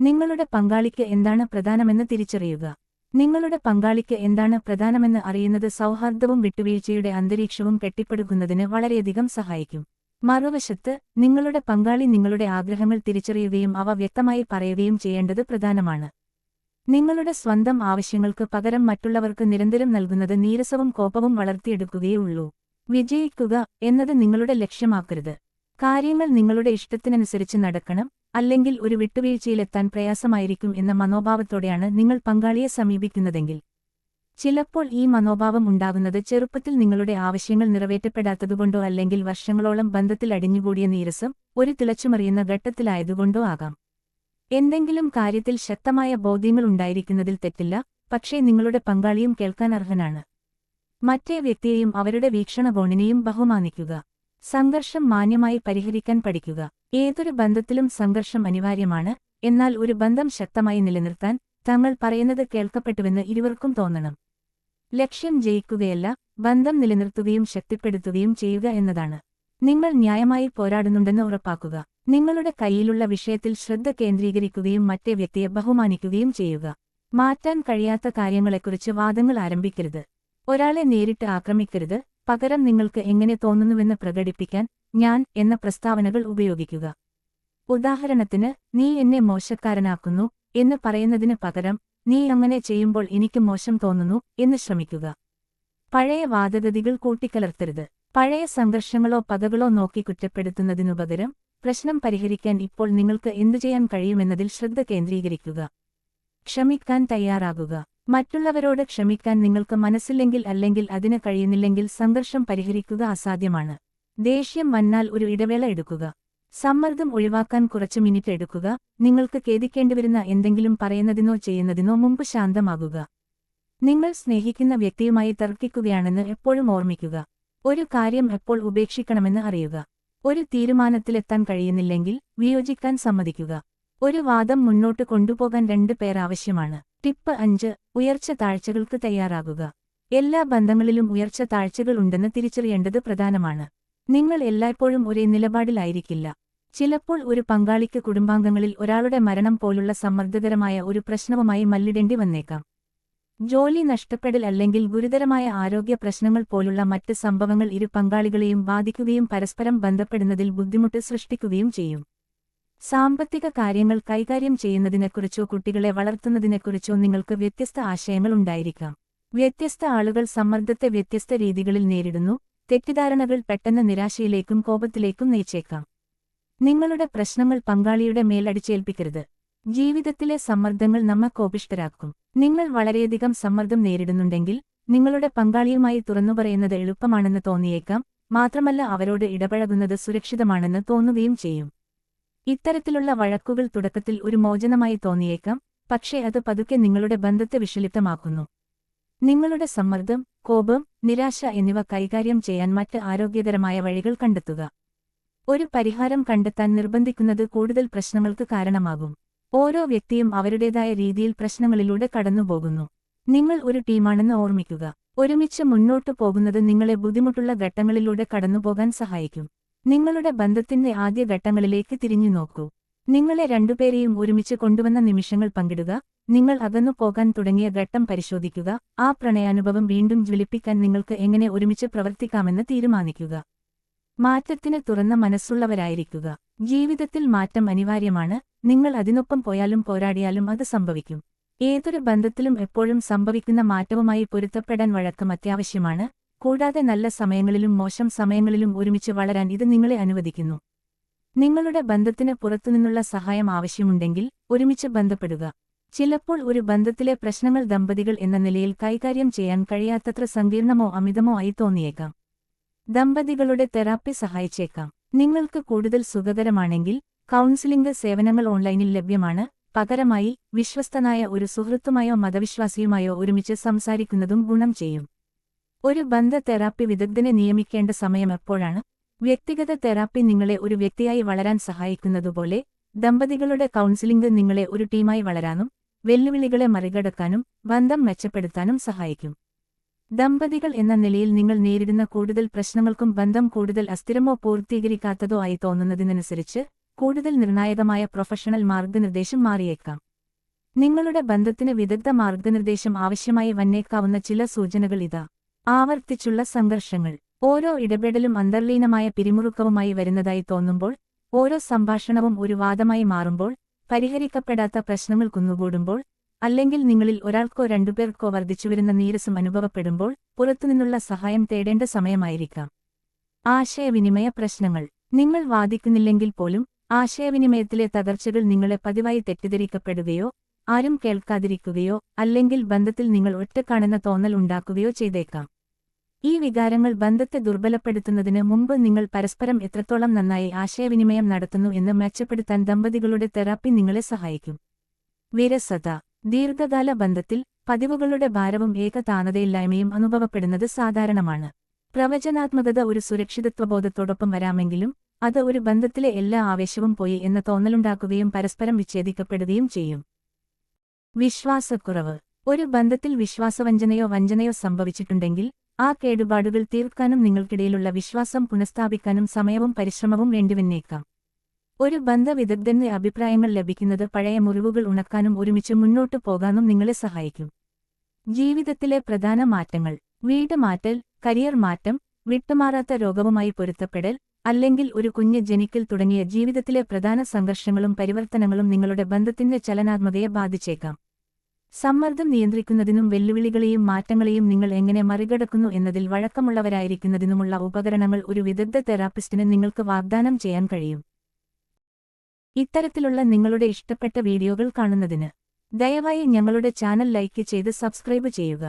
നിങ്ങളുടെ പങ്കാളിക്ക് എന്താണ് പ്രധാനമെന്ന് തിരിച്ചറിയുക. നിങ്ങളുടെ പങ്കാളിക്ക് എന്താണ് പ്രധാനമെന്ന് അറിയുന്നത് സൗഹാർദ്ദവും വിട്ടുവീഴ്ചയുടെ അന്തരീക്ഷവും കെട്ടിപ്പടുക്കുന്നതിന് വളരെയധികം സഹായിക്കും. മറുവശത്ത് നിങ്ങളുടെ പങ്കാളി നിങ്ങളുടെ ആഗ്രഹങ്ങൾ തിരിച്ചറിയുകയും അവ വ്യക്തമായി പറയുകയും ചെയ്യേണ്ടത് പ്രധാനമാണ്. നിങ്ങളുടെ സ്വന്തം ആവശ്യങ്ങൾക്ക് പകരം മറ്റുള്ളവർക്ക് നിരന്തരം നൽകുന്നത് നീരസവും കോപവും വളർത്തിയെടുക്കുകയുള്ളൂ വിജയിക്കുക എന്നത് നിങ്ങളുടെ ലക്ഷ്യമാക്കരുത്. കാര്യങ്ങൾ നിങ്ങളുടെ ഇഷ്ടത്തിനനുസരിച്ച് നടക്കണം. അല്ലെങ്കിൽ ഒരു വിട്ടുവീഴ്ചയിലെത്താൻ പ്രയാസമായിരിക്കും എന്ന മനോഭാവത്തോടെയാണ് നിങ്ങൾ പങ്കാളിയെ സമീപിക്കുന്നതെങ്കിൽ. ചിലപ്പോൾ ഈ മനോഭാവം ഉണ്ടാകുന്നത് ചെറുപ്പത്തിൽ നിങ്ങളുടെ ആവശ്യങ്ങൾ നിറവേറ്റപ്പെടാത്തതുകൊണ്ടോ അല്ലെങ്കിൽ വർഷങ്ങളോളം ബന്ധത്തിൽ അടിഞ്ഞുകൂടിയ നീരസം ഒരു തിളച്ചുമറിയുന്ന ഘട്ടത്തിലായതുകൊണ്ടോ ആകാം. എന്തെങ്കിലും കാര്യത്തിൽ ശക്തമായ ബോധ്യങ്ങൾ ഉണ്ടായിരിക്കുന്നതിൽ തെറ്റില്ല പക്ഷേ നിങ്ങളുടെ പങ്കാളിയും കേൾക്കാൻ അർഹനാണ്. മറ്റേ വ്യക്തിയെയും അവരുടെ വീക്ഷണകോണിനെയും ബഹുമാനിക്കുക. സംഘർഷം മാന്യമായി പരിഹരിക്കാൻ പഠിക്കുക. ഏതൊരു ബന്ധത്തിലും സംഘർഷം അനിവാര്യമാണ്. എന്നാൽ ഒരു ബന്ധം ശക്തമായി നിലനിർത്താൻ തങ്ങൾ പറയുന്നത് കേൾക്കപ്പെട്ടുവെന്ന് ഇരുവർക്കും തോന്നണം. ലക്ഷ്യം ജയിക്കുകയല്ല ബന്ധം നിലനിർത്തുകയും ശക്തിപ്പെടുത്തുകയും ചെയ്യുക എന്നതാണ്. നിങ്ങൾ ന്യായമായി പോരാടുന്നുണ്ടെന്ന് ഉറപ്പാക്കുക. നിങ്ങളുടെ കയ്യിലുള്ള വിഷയത്തിൽ ശ്രദ്ധ കേന്ദ്രീകരിക്കുകയും മറ്റേ വ്യക്തിയെ ബഹുമാനിക്കുകയും ചെയ്യുക. മാറ്റാൻ കഴിയാത്ത കാര്യങ്ങളെക്കുറിച്ച് വാദങ്ങൾ ആരംഭിക്കരുത്. ഒരാളെ നേരിട്ട് ആക്രമിക്കരുത്. പകരം നിങ്ങൾക്ക് എങ്ങനെ തോന്നുന്നുവെന്ന് പ്രകടിപ്പിക്കാൻ ഞാൻ എന്ന പ്രസ്താവനകൾ ഉപയോഗിക്കുക. ഉദാഹരണത്തിന് നീ എന്നെ മോശക്കാരനാക്കുന്നു എന്ന് പറയുന്നതിന് പകരം നീ അങ്ങനെ ചെയ്യുമ്പോൾ എനിക്ക് മോശം തോന്നുന്നു എന്ന് ശ്രമിക്കുക. പഴയ വാദഗതികൾ കൂട്ടിക്കലർത്തരുത്. പഴയ സംഘർഷങ്ങളോ പകകളോ നോക്കി കുറ്റപ്പെടുത്തുന്നതിനുപകരം പ്രശ്നം പരിഹരിക്കാൻ ഇപ്പോൾ നിങ്ങൾക്ക് എന്തു ചെയ്യാൻ കഴിയുമെന്നതിൽ ശ്രദ്ധ കേന്ദ്രീകരിക്കുക. ക്ഷമിക്കാൻ തയ്യാറാകുക. മറ്റുള്ളവരോട് ക്ഷമിക്കാൻ നിങ്ങൾക്ക് മനസ്സില്ലെങ്കിൽ അല്ലെങ്കിൽ അതിന് കഴിയുന്നില്ലെങ്കിൽ സംഘർഷം പരിഹരിക്കുക അസാധ്യമാണ്. ദേഷ്യം വന്നാൽ ഒരു ഇടവേള എടുക്കുക. സമ്മർദ്ദം ഒഴിവാക്കാൻ കുറച്ച് മിനിറ്റ് എടുക്കുക. നിങ്ങൾക്ക് ഖേദിക്കേണ്ടിവരുന്ന എന്തെങ്കിലും പറയുന്നതിനോ ചെയ്യുന്നതിനോ മുമ്പ് ശാന്തമാകുക. നിങ്ങൾ സ്നേഹിക്കുന്ന വ്യക്തിയുമായി തർക്കിക്കുകയാണെന്ന് എപ്പോഴും ഓർമ്മിക്കുക. ഒരു കാര്യം എപ്പോൾ ഉപേക്ഷിക്കണമെന്ന് അറിയുക. ഒരു തീരുമാനത്തിലെത്താൻ കഴിയുന്നില്ലെങ്കിൽ വിയോജിക്കാൻ സമ്മതിക്കുക. ഒരു വാദം മുന്നോട്ട് കൊണ്ടുപോകാൻ രണ്ടു പേർ ആവശ്യമാണ്. ടിപ്പ് അഞ്ച് ഉയർച്ച താഴ്ചകൾക്ക് തയ്യാറാകുക. എല്ലാ ബന്ധങ്ങളിലും ഉയർച്ച താഴ്ചകൾ ഉണ്ടെന്ന് തിരിച്ചറിയേണ്ടത് പ്രധാനമാണ്. നിങ്ങൾ എല്ലായ്പ്പോഴും ഒരേ നിലപാടിലായിരിക്കില്ല. ചിലപ്പോൾ ഒരു പങ്കാളിക്ക് കുടുംബാംഗങ്ങളിൽ ഒരാളുടെ മരണം പോലുള്ള സമ്മർദ്ദകരമായ ഒരു പ്രശ്നവുമായി മല്ലിടേണ്ടി വന്നേക്കാം. ജോലി നഷ്ടപ്പെടൽ അല്ലെങ്കിൽ ഗുരുതരമായ ആരോഗ്യ പ്രശ്നങ്ങൾ പോലുള്ള മറ്റ് സംഭവങ്ങൾ ഇരു പങ്കാളികളെയും ബാധിക്കുകയും പരസ്പരം ബന്ധപ്പെടുന്നതിൽ ബുദ്ധിമുട്ട് സൃഷ്ടിക്കുകയും ചെയ്യും. സാമ്പത്തിക കാര്യങ്ങൾ കൈകാര്യം ചെയ്യുന്നതിനെക്കുറിച്ചോ കുട്ടികളെ വളർത്തുന്നതിനെക്കുറിച്ചോ നിങ്ങൾക്ക് വ്യത്യസ്ത ആശയങ്ങൾ ഉണ്ടായിരിക്കാം. വ്യത്യസ്ത ആളുകൾ സമ്മർദ്ദത്തെ വ്യത്യസ്ത രീതികളിൽ നേരിടുന്നു തെറ്റിദ്ധാരണകൾ പെട്ടെന്ന് നിരാശയിലേക്കും കോപത്തിലേക്കും നയിച്ചേക്കാം. നിങ്ങളുടെ പ്രശ്നങ്ങൾ പങ്കാളിയുടെ മേലടിച്ചേൽപ്പിക്കരുത് ജീവിതത്തിലെ സമ്മർദ്ദങ്ങൾ നമ്മെ കോപിഷ്ടരാക്കും നിങ്ങൾ വളരെയധികം സമ്മർദ്ദം നേരിടുന്നുണ്ടെങ്കിൽ നിങ്ങളുടെ പങ്കാളിയുമായി തുറന്നുപറയുന്നത് എളുപ്പമാണെന്ന് തോന്നിയേക്കാം മാത്രമല്ല അവരോട് ഇടപഴകുന്നത് സുരക്ഷിതമാണെന്ന് തോന്നുകയും ചെയ്യും. ഇത്തരത്തിലുള്ള വഴക്കുകൾ തുടക്കത്തിൽ ഒരു മോചനമായി തോന്നിയേക്കാം പക്ഷേ അത് പതുക്കെ നിങ്ങളുടെ ബന്ധത്തെ വിഷലിപ്തമാക്കുന്നു. നിങ്ങളുടെ സമ്മർദ്ദം കോപം നിരാശ എന്നിവ കൈകാര്യം ചെയ്യാൻ മറ്റ് ആരോഗ്യകരമായ വഴികൾ കണ്ടെത്തുക. ഒരു പരിഹാരം കണ്ടെത്താൻ നിർബന്ധിക്കുന്നത് കൂടുതൽ പ്രശ്നങ്ങൾക്ക് കാരണമാകും. ഓരോ വ്യക്തിയും അവരുടേതായ രീതിയിൽ പ്രശ്നങ്ങളിലൂടെ കടന്നുപോകുന്നു. നിങ്ങൾ ഒരു ടീമാണെന്ന് ഓർമ്മിക്കുക. ഒരുമിച്ച് മുന്നോട്ടു പോകുന്നത് നിങ്ങളെ ബുദ്ധിമുട്ടുള്ള ഘട്ടങ്ങളിലൂടെ കടന്നുപോകാൻ സഹായിക്കും. നിങ്ങളുടെ ബന്ധത്തിന്റെ ആദ്യ ഘട്ടങ്ങളിലേക്ക് തിരിഞ്ഞു നോക്കൂ. നിങ്ങളെ രണ്ടുപേരെയും ഒരുമിച്ച് കൊണ്ടുവന്ന നിമിഷങ്ങൾ പങ്കിടുക നിങ്ങൾ അകന്നു പോകാൻ തുടങ്ങിയ ഘട്ടം പരിശോധിക്കുക ആ പ്രണയാനുഭവം വീണ്ടും ജ്വലിപ്പിക്കാൻ നിങ്ങൾക്ക് എങ്ങനെ ഒരുമിച്ച് പ്രവർത്തിക്കാമെന്ന് തീരുമാനിക്കുക. മാറ്റത്തിന് തുറന്ന മനസ്സുള്ളവരായിരിക്കുക. ജീവിതത്തിൽ മാറ്റം അനിവാര്യമാണ് നിങ്ങൾ അതിനൊപ്പം പോയാലും പോരാടിയാലും അത് സംഭവിക്കും. ഏതൊരു ബന്ധത്തിലും എപ്പോഴും സംഭവിക്കുന്ന മാറ്റവുമായി പൊരുത്തപ്പെടാൻ വഴക്കം അത്യാവശ്യമാണ് കൂടാതെ നല്ല സമയങ്ങളിലും മോശം സമയങ്ങളിലും ഒരുമിച്ച് വളരാൻ ഇത് നിങ്ങളെ അനുവദിക്കുന്നു. നിങ്ങളുടെ ബന്ധത്തിന് പുറത്തുനിന്നുള്ള സഹായം ആവശ്യമുണ്ടെങ്കിൽ ഒരുമിച്ച് ബന്ധപ്പെടുക. ചിലപ്പോൾ ഒരു ബന്ധത്തിലെ പ്രശ്നങ്ങൾ ദമ്പതികൾ എന്ന നിലയിൽ കൈകാര്യം ചെയ്യാൻ കഴിയാത്തത്ര സങ്കീർണമോ അമിതമോ ആയി തോന്നിയേക്കാം. ദമ്പതികളുടെ തെറാപ്പി സഹായിച്ചേക്കാം. നിങ്ങൾക്ക് കൂടുതൽ സുഖകരമാണെങ്കിൽ കൗൺസിലിംഗ് സേവനങ്ങൾ ഓൺലൈനിൽ ലഭ്യമാണ്. പകരമായി വിശ്വസ്തനായ ഒരു സുഹൃത്തുമായോ മതവിശ്വാസിയുമായോ ഒരുമിച്ച് സംസാരിക്കുന്നതും ഗുണം ചെയ്യും. ഒരു ബന്ധ തെറാപ്പി വിദഗ്ധനെ നിയമിക്കേണ്ട സമയം എപ്പോഴാണ്? വ്യക്തിഗത തെറാപ്പി നിങ്ങളെ ഒരു വ്യക്തിയായി വളരാൻ സഹായിക്കുന്നതുപോലെ ദമ്പതികളുടെ കൗൺസിലിംഗ് നിങ്ങളെ ഒരു ടീമായി വളരാനും വെല്ലുവിളികളെ മറികടക്കാനും ബന്ധം മെച്ചപ്പെടുത്താനും സഹായിക്കും. ദമ്പതികൾ എന്ന നിലയിൽ നിങ്ങൾ നേരിടുന്ന കൂടുതൽ പ്രശ്നങ്ങൾക്കും ബന്ധം കൂടുതൽ അസ്ഥിരമോ പൂർത്തീകരിക്കാത്തതോ ആയി തോന്നുന്നതിനനുസരിച്ച് കൂടുതൽ നിർണായകമായ പ്രൊഫഷണൽ മാർഗനിർദ്ദേശം മാറിയേക്കാം. നിങ്ങളുടെ ബന്ധത്തിന് വിദഗ്ധ മാർഗനിർദ്ദേശം ആവശ്യമായി വന്നേക്കാവുന്ന ചില സൂചനകൾ ഇതാ. ആവർത്തിച്ചുള്ള സംഘർഷങ്ങൾ. ഓരോ ഇടപെടലും അന്തർലീനമായ പിരിമുറുക്കവുമായി വരുന്നതായി തോന്നുമ്പോൾ ഓരോ സംഭാഷണവും ഒരു വാദമായി മാറുമ്പോൾ പരിഹരിക്കപ്പെടാത്ത പ്രശ്നങ്ങൾ കുന്നുകൂടുമ്പോൾ അല്ലെങ്കിൽ നിങ്ങളിൽ ഒരാൾക്കോ രണ്ടുപേർക്കോ വർദ്ധിച്ചുവരുന്ന നീരസം അനുഭവപ്പെടുമ്പോൾ പുറത്തുനിന്നുള്ള സഹായം തേടേണ്ട സമയമായിരിക്കാം. ആശയവിനിമയ പ്രശ്നങ്ങൾ. നിങ്ങൾ വാദിക്കുന്നില്ലെങ്കിൽ പോലും ആശയവിനിമയത്തിലെ തകർച്ചകൾ നിങ്ങളെ പതിവായി തെറ്റിദ്ധരിക്കപ്പെടുകയോ ആരും കേൾക്കാതിരിക്കുകയോ അല്ലെങ്കിൽ ബന്ധത്തിൽ നിങ്ങൾ ഒറ്റക്കാണെന്ന തോന്നൽ ഉണ്ടാക്കുകയോ ചെയ്തേക്കാം. ഈ വികാരങ്ങൾ ബന്ധത്തെ ദുർബലപ്പെടുത്തുന്നതിന് മുമ്പ് നിങ്ങൾ പരസ്പരം എത്രത്തോളം നന്നായി ആശയവിനിമയം നടത്തുന്നു എന്ന് മെച്ചപ്പെടുത്താൻ ദമ്പതികളുടെ തെറാപ്പി നിങ്ങളെ സഹായിക്കും. വിരസത. ദീർഘകാല ബന്ധത്തിൽ പതിവുകളുടെ ഭാരവും ഏകതാനതയില്ലായ്മയും അനുഭവപ്പെടുന്നത് സാധാരണമാണ്. പ്രവചനാത്മകത ഒരു സുരക്ഷിതത്വബോധത്തോടൊപ്പം വരാമെങ്കിലും അത് ഒരു ബന്ധത്തിലെ എല്ലാ ആവേശവും പോയി എന്ന തോന്നലുണ്ടാക്കുകയും പരസ്പരം വിച്ഛേദിക്കപ്പെടുകയും ചെയ്യും. വിശ്വാസക്കുറവ്. ഒരു ബന്ധത്തിൽ വിശ്വാസവഞ്ചനയോ വഞ്ചനയോ സംഭവിച്ചിട്ടുണ്ടെങ്കിൽ ആ കേടുപാടുകൾ തീർക്കാനും നിങ്ങൾക്കിടയിലുള്ള വിശ്വാസം പുനഃസ്ഥാപിക്കാനും സമയവും പരിശ്രമവും വേണ്ടിവന്നേക്കാം. ഒരു ബന്ധവിദഗ്ധന്റെ അഭിപ്രായങ്ങൾ ലഭിക്കുന്നത് പഴയ മുറിവുകൾ ഉണക്കാനും ഒരുമിച്ച് മുന്നോട്ടു പോകാനും നിങ്ങളെ സഹായിക്കും. ജീവിതത്തിലെ പ്രധാന മാറ്റങ്ങൾ. വീട് മാറ്റൽ കരിയർ മാറ്റം വിട്ടുമാറാത്ത രോഗവുമായി പൊരുത്തപ്പെടൽ അല്ലെങ്കിൽ ഒരു കുഞ്ഞ് ജനിക്കൽ തുടങ്ങിയ ജീവിതത്തിലെ പ്രധാന സംഘർഷങ്ങളും പരിവർത്തനങ്ങളും നിങ്ങളുടെ ബന്ധത്തിന്റെ ചലനാത്മകയെ ബാധിച്ചേക്കാം. സമ്മർദ്ദം നിയന്ത്രിക്കുന്നതിനും വെല്ലുവിളികളെയും മാറ്റങ്ങളെയും നിങ്ങൾ എങ്ങനെ മറികടക്കുന്നു എന്നതിൽ വഴക്കമുള്ളവരായിരിക്കുന്നതിനുമുള്ള ഉപകരണങ്ങൾ ഒരു വിദഗ്ധ തെറാപ്പിസ്റ്റിന് നിങ്ങൾക്ക് വാഗ്ദാനം ചെയ്യാൻ കഴിയും. ഇത്തരത്തിലുള്ള നിങ്ങളുടെ ഇഷ്ടപ്പെട്ട വീഡിയോകൾ കാണുന്നതിന് ദയവായി ഞങ്ങളുടെ ചാനൽ ലൈക്ക് ചെയ്ത് സബ്സ്ക്രൈബ് ചെയ്യുക.